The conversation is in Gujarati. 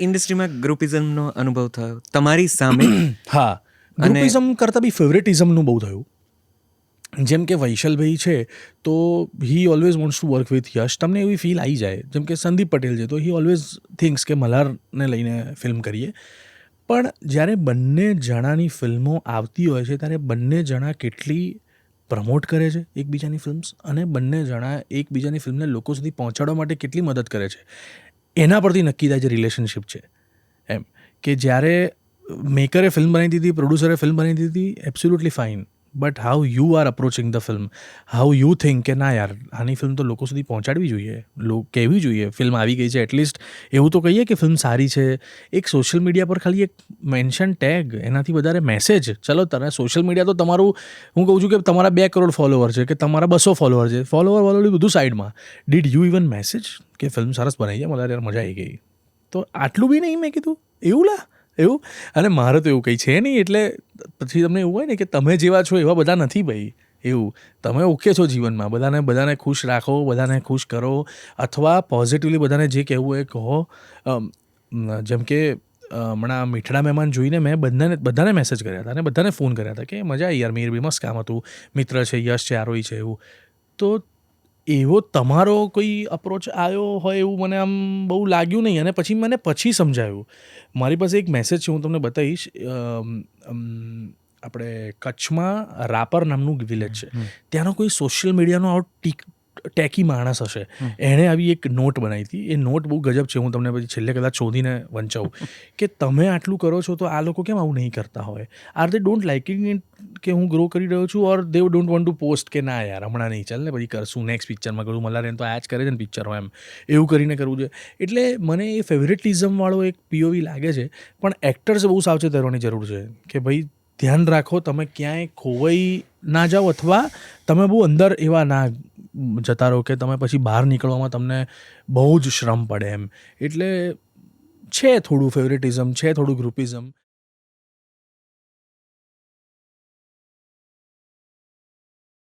ઇન્ડસ્ટ્રીમાં ગ્રુપિઝમનો અનુભવ થયો? તમારી સામે? હા. ગ્રુપિઝમ કરતાં બી ફેવરેટિઝમનું બહુ થયું. જેમ કે વૈશલભાઈ છે તો he always wants to work with Yash. તમને એવી ફીલ આવી જાય જેમ કે સંદીપ પટેલ છે તો હી ઓલવેઝ થિંક્સ કે મલ્હારને લઈને ફિલ્મ કરીએ. પણ જ્યારે બંને જણાની ફિલ્મો આવતી હોય છે ત્યારે બંને જણા કેટલી પ્રમોટ કરે છે એકબીજાની ફિલ્મ્સ અને બંને જણા એકબીજાની ફિલ્મને લોકો સુધી પહોંચાડવા માટે કેટલી મદદ કરે છે? એના પરથી નક્કી થાય છે રિલેશનશિપ છે. એમ કે જ્યારે મેકરે ફિલ્મ બનાવી દીધી પ્રોડ્યુસરે ફિલ્મ બનાવી દીધી absolutely fine but how you are approaching the film how you think કે ના યાર, આની ફિલ્મ તો લોકો સુધી પહોંચાડવી જોઈએ. લો, કહેવી જોઈએ. ફિલ્મ આવી ગઈ છે એટલીસ્ટ એવું તો કહીએ કે ફિલ્મ સારી છે. એક સોશિયલ મીડિયા પર ખાલી એક મેન્શન ટેગ એનાથી વધારે મેસેજ ચલો, તને સોશિયલ મીડિયા તો તમારું, હું કહું છું કે તમારા બે કરોડ ફોલોવર છે કે તમારા બસો ફોલોવર છે. ફોલોવર ફોલોવર બધું સાઈડમાં ડીડ યુ ઇવન મેસેજ કે ફિલ્મ સરસ બનાવી છે? મને યાર મજા આવી ગઈ. તો આટલું બી નહીં મેં કીધું. એવું લા? એવું? અને મારે તો એવું કંઈ છે નહીં, એટલે પછી તમને એવું હોય ને કે તમે જેવા છો એવા બધા નથી ભાઈ, એવું. તમે ઓકે છો જીવનમાં, બધાને બધાને ખુશ રાખો, બધાને ખુશ કરો, અથવા પોઝિટિવલી બધાને જે કહેવું એ કહો. જેમ કે, હમણાં મીઠડા મહેમાન જોઈને મેં બધાને બધાને મેસેજ કર્યા હતા અને બધાને ફોન કર્યા હતા કે, મજા આવી યાર, મીર બી મસ્ત કામ હતું, મિત્ર છે, યશ છે, આરોહી છે, એવું. તો એવો તમારો કોઈ અપ્રોચ આવ્યો હોય એવું મને આમ બહુ લાગ્યું નહીં અને પછી મને પછી સમજાયું. મારી પાસે એક મેસેજ છે હું તમને બતાવીશ. આપણે કચ્છમાં રાપર નામનું વિલેજ છે. ત્યાંનો કોઈ સોશિયલ મીડિયાનો આવો ટીક ટેકી માણસ હશે. એણે આવી એક નોટ બનાવી હતી. એ નોટ બહુ ગજબ છે હું તમને પછી છેલ્લે કદાચ શોધીને વંચાવું. કે તમે આટલું કરો છો તો આ લોકો કેમ આવું નહીં કરતા હોય? Are they don't liking it કે હું ગ્રો કરી રહ્યો છું or they don't want to post કે ના યાર હમણાં નહીં ચાલ ને પછી કરશું નેક્સ્ટ પિક્ચરમાં કરું મલ્હાર તો આ જ કરે છે ને પિક્ચરમાં એમ. એવું કરીને કરવું જોઈએ. એટલે મને એ ફેવરેટિઝમવાળો એક પીઓવી લાગે છે પણ એક્ટર્સ બહુ સાવચેત રહેવાની જરૂર છે કે ભાઈ ધ્યાન રાખો તમે ક્યાંય ખોવાઈ ના જાઓ અથવા તમે બહુ અંદર એવા ના જતા રહો કે તમે પછી બહાર નીકળવામાં તમને બહુ જ શ્રમ પડે એમ. એટલે છે થોડું ફેવરેટિઝમ છે થોડું ગ્રુપિઝમ